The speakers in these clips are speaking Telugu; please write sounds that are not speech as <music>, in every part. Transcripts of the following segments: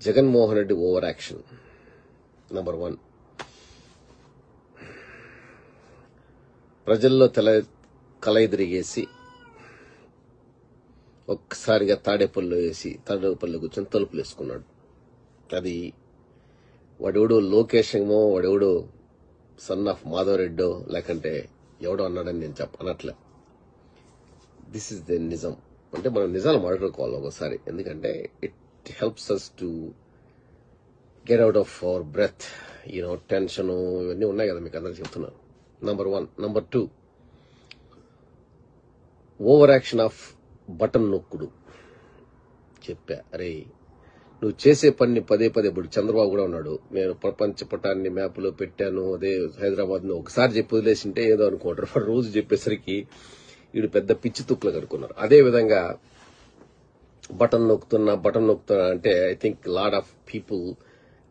Jaganmohan Reddy over action. Number one ప్రజల్లో తల కలయిదిరిగేసి ఒక్కసారిగా తాడేపల్లిలో వేసి తాడేపల్లిలో కూర్చొని తలుపులు వేసుకున్నాడు. అది వాడెవడో లోకేష్ ఏమో వాడెవడో సన్ ఆఫ్ మాధవరెడ్డో లేకంటే ఎవడో అన్నాడని నేను చెప్ప అనట్లే. దిస్ ఇస్ ద నిజం. అంటే మనం నిజాలు మాట్లాడుకోవాలి ఒకసారి ఎందుకంటే it helps us to get out of our breath you know tension ఇవన్నీ ఉన్నాయి కదా మీకు అందరికి చెప్తున్నాను. Number one number two over action off button నొక్కుడు. చెప్పా. అరే నువ్వు చేసే పని పదే పదే ఇప్పుడు చంద్రబాబు కూడా ఉన్నాడు. నేను ప్రపంచ పటాన్ని మ్యాప్లో పెట్టాను అదే హైదరాబాద్ను ఒకసారి చెప్పి వదిలేసింటే ఏదో అనుకుంటారు. <laughs> రోజు చెప్పేసరికి వీడు పెద్ద పిచ్చి తుక్కులు కనుక్కున్నారు. అదే విధంగా బటన్ నొక్కుతున్నా బటన్ నొక్కుతున్నా అంటే I think lot of people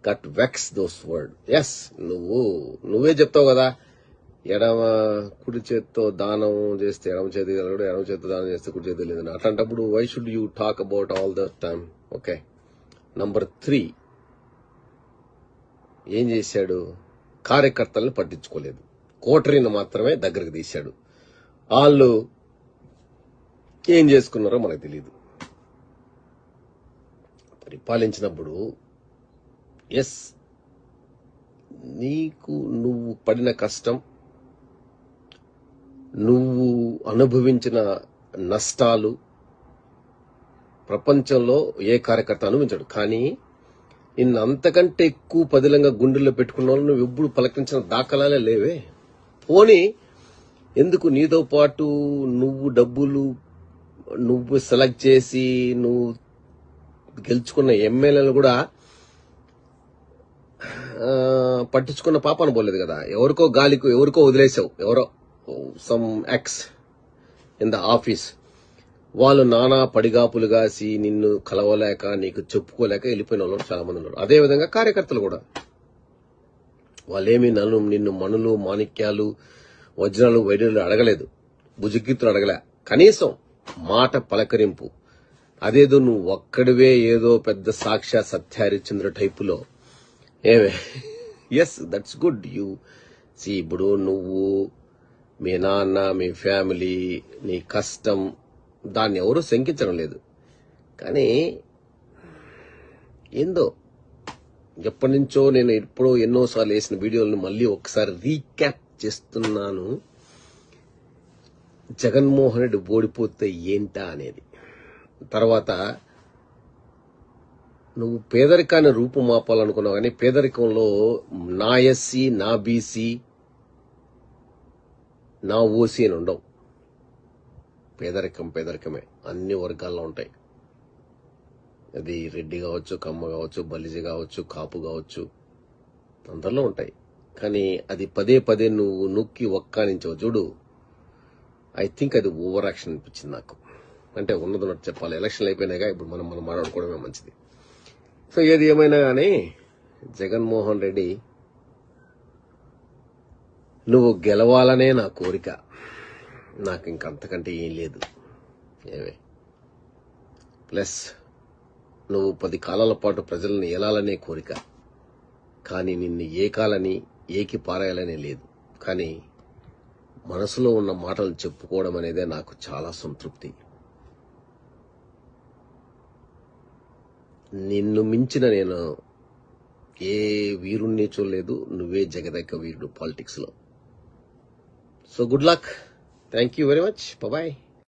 got vex those words నువ్వు నువ్వే చెప్తావు కదా ఎడమ కుడి చేత్తో దానం చేస్తే ఎడమ చేతి కలగడు ఎడమ చేత్తో దానం చేస్తే కుడి చేతి లేదు అట్లాంటప్పుడు why should you talk about all the time okay number three ఏం చేశాడు? కార్యకర్తలను పట్టించుకోలేదు. కోటరీని మాత్రమే దగ్గరకు తీశాడు. వాళ్ళు ఏం చేసుకున్నారో మనకు తెలియదు పరిపాలించినప్పుడు ఎస్ నీకు నువ్వు పడిన కష్టం నువ్వు అనుభవించిన నష్టాలు ప్రపంచంలో ఏ కార్యకర్త అనుభవించాడు. కానీ నిన్ను అంతకంటే ఎక్కువ పదిలంగా గుండెల్లో పెట్టుకున్న వాళ్ళు నువ్వు ఎప్పుడు పలకరించిన దాఖలాలే లేవే. పోనీ ఎందుకు నీతో పాటు నువ్వు డబ్బులు నువ్వు సెలెక్ట్ చేసి నువ్వు గెలుచుకున్న ఎమ్మెల్యేలు కూడా పట్టించుకున్న పాపను పోలేదు కదా. ఎవరికో గాలికో ఎవరికో వదిలేసావు ఎవరో some ex in the office వాళ్ళు నానా పడిగాపులు కాసి నిన్ను కలవలేక నీకు చెప్పుకోలేక వెళ్ళిపోయిన వాళ్ళు చాలా మంది ఉన్నారు. అదే విధంగా కార్యకర్తలు కూడా. వాళ్ళేమి నన్ను నిన్ను మనులు మాణిక్యాలు వజ్రాలు వైద్యులు అడగలేదు. భుజగీతులు అడగలే. కనీసం మాట పలకరింపు. అదేదో నువ్వు ఒక్కడివే ఏదో పెద్ద సాక్షా సత్యహరిచంద్ర టైపులో. ఏమే? Yes that's good you see ఇప్పుడు నువ్వు మీ నాన్న మీ ఫ్యామిలీ నీ కష్టం దాన్ని ఎవరూ శంకించడం లేదు. కానీ ఏందో ఎప్పటి నుంచో నేను ఎప్పుడో ఎన్నోసార్లు వేసిన వీడియోలను మళ్ళీ ఒకసారి రీక్యాప్ చేస్తున్నాను. జగన్మోహన్ రెడ్డి ఓడిపోతే ఏంటా అనేది. తర్వాత నువ్వు పేదరికాన్ని రూపుమాపాలనుకున్నావు కానీ పేదరికంలో నా ఎస్సీ నా బీసీ నా ఓసీ అని ఉండవు. పేదరికం పేదరికమే. అన్ని వర్గాల్లో ఉంటాయి. అది రెడ్డి కావచ్చు కమ్మ కావచ్చు బలిజి కావచ్చు కాపు కావచ్చు అందరిలో ఉంటాయి. కానీ అది పదే పదే నువ్వు నొక్కి ఒక్కానించవు. చూడు ఐ థింక్ అది ఓవర్ యాక్షన్ అనిపించింది నాకు. అంటే ఉన్నదన్నట్టు చెప్పాలి. ఎలక్షన్లు అయిపోయినాయిగా ఇప్పుడు మనం మనం మాట్లాడుకోవడమే మంచిది. సో ఏది ఏమైనా కానీ జగన్మోహన్ రెడ్డి నువ్వు గెలవాలనే నా కోరిక. నాకు ఇంకంతకంటే ఏం లేదు. ఏమే? ప్లస్ నువ్వు పది కాలాల పాటు ప్రజలను ఏలాలనే కోరిక. కానీ నిన్ను ఏకాలని ఏకి పారేయాలనే లేదు. కానీ మనసులో ఉన్న మాటలు చెప్పుకోవడం అనేదే నాకు చాలా సంతృప్తి. నిన్ను మించిన నేను ఏ వీరుణ్ణి చూడలేదు. నువ్వే జగదక్క వీరుడు పాలిటిక్స్లో so good luck thank you very much bye